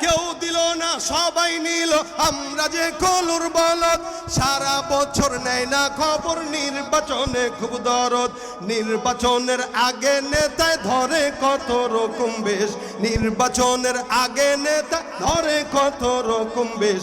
কেউ দিল না, সবাই নিল। আমরা যে কলুর বলদ, সারা বছর নেয় না খবর। নির্বাচনে খুব দরদ। নির্বাচনের আগে নেতায় ধরে কত রকম বেশ। নির্বাচনের আগে নেতা ধরে কত রকম বেশ।